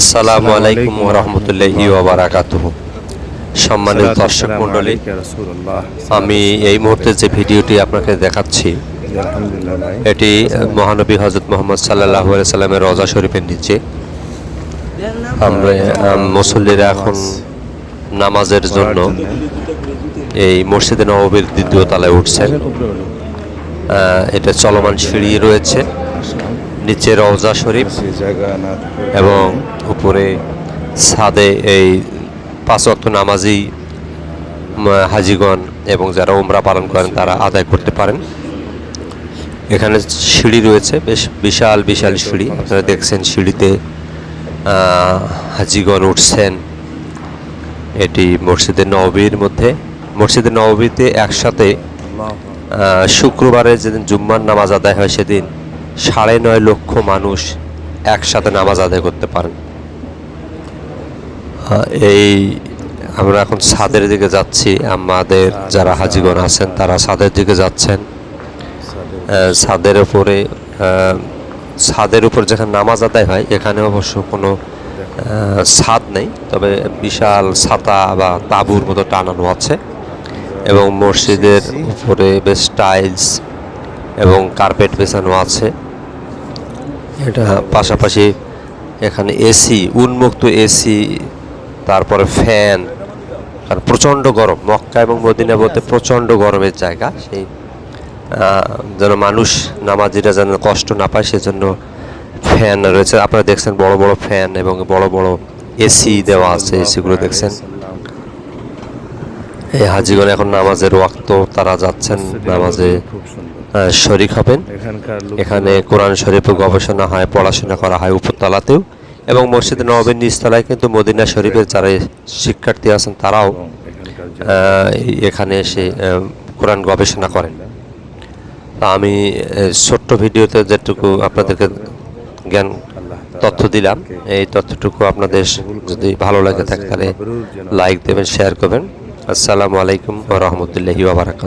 আসসালামু আলাইকুম রহমতুল্লাহি ওবারাকাতুহ সম্মানিত দর্শক মণ্ডলী আমি এই মুহূর্তে যে ভিডিওটি আপনাকে দেখাচ্ছি এটি মহানবী হজরত মোহাম্মদ সাল্লাহ সাল্লামের রজা শরীফের নিচে। আমরা মুসল্লিরা এখন নামাজের জন্য এই মসজিদে নববীর দ্বিতীয় তলায় উঠছেন। এটা চলমান সিঁড়ি রয়েছে। নিচে রওজা শরীফ এবং উপরে ছাদে এই পাঁচ ওয়াক্ত নামাজি হাজিগণ এবং যারা ওমরা পালন করেন তারা আদায় করতে পারেন। এখানে সিঁড়ি রয়েছে বেশ বিশাল বিশাল সিঁড়ি। আপনারা দেখছেন সিঁড়িতে হাজিগণ উঠছেন। এটি মসজিদের নববীর মধ্যে। মসজিদের নববীতে একসাথে শুক্রবারে যেদিন জুম্মার নামাজ আদায় হয় সেদিন সাড়ে নয় লক্ষ মানুষ একসাথে নামাজ আদায় করতে পারেন। এই আমরা এখন ছাদের দিকে যাচ্ছি। আমাদের যারা হাজিগণ আছেন, তারা ছাদের দিকে যাচ্ছেন। ছাদের উপরে ছাদের উপর যেখানে নামাজ আদায় হয়, এখানে অবশ্য কোনো ছাদ নেই। তবে বিশাল ছাতা বা তাঁবুর মতো টানানো আছে এবং মসজিদের উপরে বেশ টাইলস এবং কার্পেট বেছানো আছে। এটা পাশাপাশি এখানে এসি, উন্মুক্ত এসি, তারপরে ফ্যান, আর প্রচণ্ড গরম। মক্কা এবং মদিনা বলতে প্রচণ্ড গরমের জায়গা, সেই যেন মানুষ নামাজিরা যেন কষ্ট না পায়, সেজন্য ফ্যান রয়েছে। আপনারা দেখছেন বড় বড় ফ্যান এবং বড় বড় এসি দেওয়া আছে, এসিগুলো দেখছেন। এই হাজিগণ এখন নামাজের ওয়াক্ত, তারা যাচ্ছেন নামাজে। শরিক হবেন। এখানে কোরআন শরীফে গবেষণা হয় পড়াশোনা করা হয় উপরতলাতেও। এবং মসজিদ নবাবের নিচতলায় কিন্তু মদিনা শরীফের যারা শিক্ষার্থী আছেন তারাও এখানে এসে কোরআন গবেষণা করেন। তা আমি ছোট্ট ভিডিওতে যেটুকু আপনাদেরকে জ্ঞান তথ্য দিলাম এই তথ্যটুকু আপনাদের যদি ভালো লাগে থাকে তাহলে লাইক দেবেন শেয়ার করবেন। আসসালামু আলাইকুম রহমতুল্লাহি ওবরাকাত